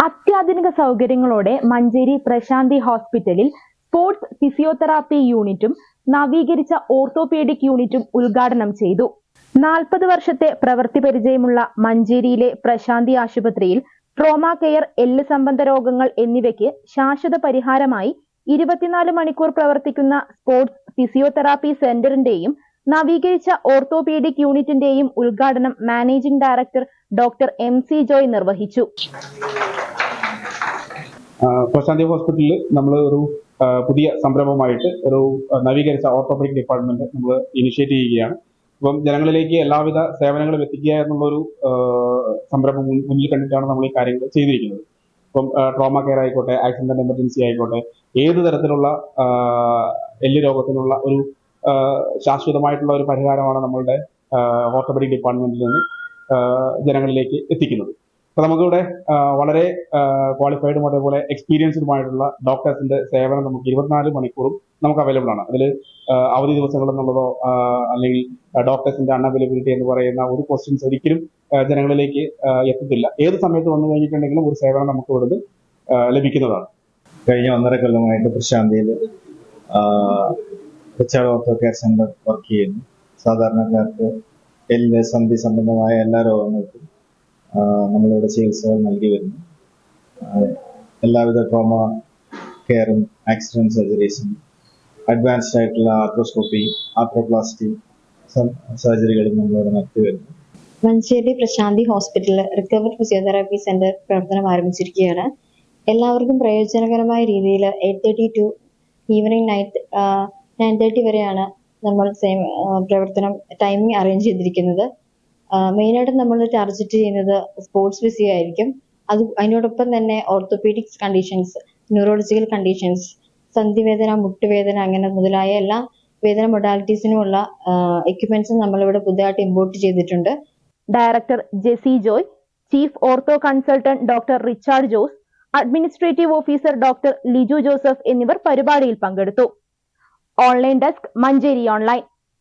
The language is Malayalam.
അത്യാധുനിക സൗകര്യങ്ങളോടെ മഞ്ചേരി പ്രശാന്തി ഹോസ്പിറ്റലിൽ സ്പോർട്സ് ഫിസിയോതെറാപ്പി യൂണിറ്റും നവീകരിച്ച ഓർത്തോപീഡിക് യൂണിറ്റും ഉദ്ഘാടനം ചെയ്തു. നാൽപ്പത് വർഷത്തെ പ്രവൃത്തി പരിചയമുള്ള മഞ്ചേരിയിലെ പ്രശാന്തി ആശുപത്രിയിൽ ട്രോമ കെയർ എല്ല് സംബന്ധ രോഗങ്ങൾ എന്നിവയ്ക്ക് ശാശ്വത പരിഹാരമായി ഇരുപത്തിനാല് മണിക്കൂർ പ്രവർത്തിക്കുന്ന സ്പോർട്സ് ഫിസിയോതെറാപ്പി സെന്ററിന്റെയും നവീകരിച്ച ഓർത്തോപീഡിക് യൂണിറ്റിന്റെയും ഉദ്ഘാടനം managing director doctor M C Joy നിർവഹിച്ചു. പ്രശാന്തി ഹോസ്പിറ്റലിൽ നമ്മൾ ഒരു പുതിയ സംരംഭമായിട്ട് ഒരു നവീകരിച്ച ഓർത്തോപീഡിക് ഡിപ്പാർട്ട്മെന്റ് നമ്മൾ ഇനിഷ്യേറ്റ് ചെയ്യുകയാണ്. അപ്പം ജനങ്ങളിലേക്ക് എല്ലാവിധ സേവനങ്ങളും എത്തിക്കുക എന്നുള്ളൊരു സംരംഭം മുന്നിൽ കണ്ടിട്ടാണ് നമ്മൾ ഈ കാര്യങ്ങൾ ചെയ്തിരിക്കുന്നത്. ഇപ്പം ട്രോമ കെയർ ആയിക്കോട്ടെ ആക്സിഡന്റ് എമർജൻസി ആയിക്കോട്ടെ ഏത് തരത്തിലുള്ള എല്ലു രോഗത്തിനുള്ള ഒരു ശാശ്വതമായിട്ടുള്ള ഒരു പരിഹാരമാണ് നമ്മളുടെ ഓർത്തോപെഡിക് ഡിപ്പാർട്ട്മെന്റിൽ നിന്ന് ജനങ്ങളിലേക്ക് എത്തിക്കുന്നത്. അപ്പൊ നമുക്കിവിടെ വളരെ ക്വാളിഫൈഡും അതേപോലെ എക്സ്പീരിയൻസ്ഡുമായിട്ടുള്ള ഡോക്ടേഴ്സിന്റെ സേവനം നമുക്ക് ഇരുപത്തിനാല് മണിക്കൂറും നമുക്ക് അവൈലബിൾ ആണ്. അതിൽ അവധി ദിവസങ്ങൾ എന്നുള്ളതോ അല്ലെങ്കിൽ ഡോക്ടേഴ്സിന്റെ അൺഅവൈലബിലിറ്റി എന്ന് പറയുന്ന ഒരു ക്വസ്റ്റ്യൻസ് ഒരിക്കലും ജനങ്ങളിലേക്ക് എത്തത്തില്ല. ഏത് സമയത്ത് വന്നു കഴിഞ്ഞിട്ടുണ്ടെങ്കിലും ഒരു സേവനം നമുക്ക് ഇവിടുന്ന് ലഭിക്കുന്നതാണ്. കഴിഞ്ഞ ഒന്നര കൊല്ലമായിട്ട് പ്രശാന്തിയിൽ Richard ortho care centre work ചെയ്യുന്നു. സാധാരണക്കാർക്ക് എല്ല് സന്ധി സംബന്ധമായ എല്ലാ രോഗങ്ങൾക്കും നമ്മളിവിടെ ചികിത്സകൾ നൽകി വരുന്നു. എല്ലാവിധ ട്രോമ കെയറും ആക്സിഡന്റ് സർജറീസും അഡ്വാൻസ്ഡ് ആയിട്ടുള്ള ആർത്രോസ്കോപ്പി ആർത്രോപ്ലാസ്റ്റി സർജറികളും നമ്മളിവിടെ നടത്തി വരുന്നു. മഞ്ചേരി പ്രശാന്തി ഹോസ്പിറ്റലിൽ റിക്കവറി ഫിസിയോതെറാപ്പി സെന്റർ പ്രവർത്തനം ആരംഭിച്ചിരിക്കുകയാണ്. എല്ലാവർക്കും പ്രയോജനകരമായ രീതിയിൽ eight thirty to evening night nine thirty വരെയാണ് നമ്മൾ സെയിം പ്രവർത്തനം ടൈമിംഗ് അറേഞ്ച് ചെയ്തിരിക്കുന്നത്. മെയിനായിട്ട് നമ്മൾ ടാർഗറ്റ് ചെയ്യുന്നത് സ്പോർട്സ് ഫിസിയോ ആയിരിക്കും. അത് അതിനോടൊപ്പം തന്നെ ഓർത്തോപീഡിക്സ് കണ്ടീഷൻസ് ന്യൂറോളജിക്കൽ കണ്ടീഷൻസ് സന്ധിവേദന മുട്ടുവേദന അങ്ങനെ മുതലായ എല്ലാ വേദന മൊഡാലിറ്റീസിനുമുള്ള എക്യുപ്മെന്റ്സും നമ്മളിവിടെ പുതിയതായിട്ട് ഇമ്പോർട്ട് ചെയ്തിട്ടുണ്ട്. Director JC Joy chief ortho consultant doctor Richard Jose administrative officer doctor Liju Joseph എന്നിവർ പരിപാടിയിൽ പങ്കെടുത്തു. Online desk Manjeri online.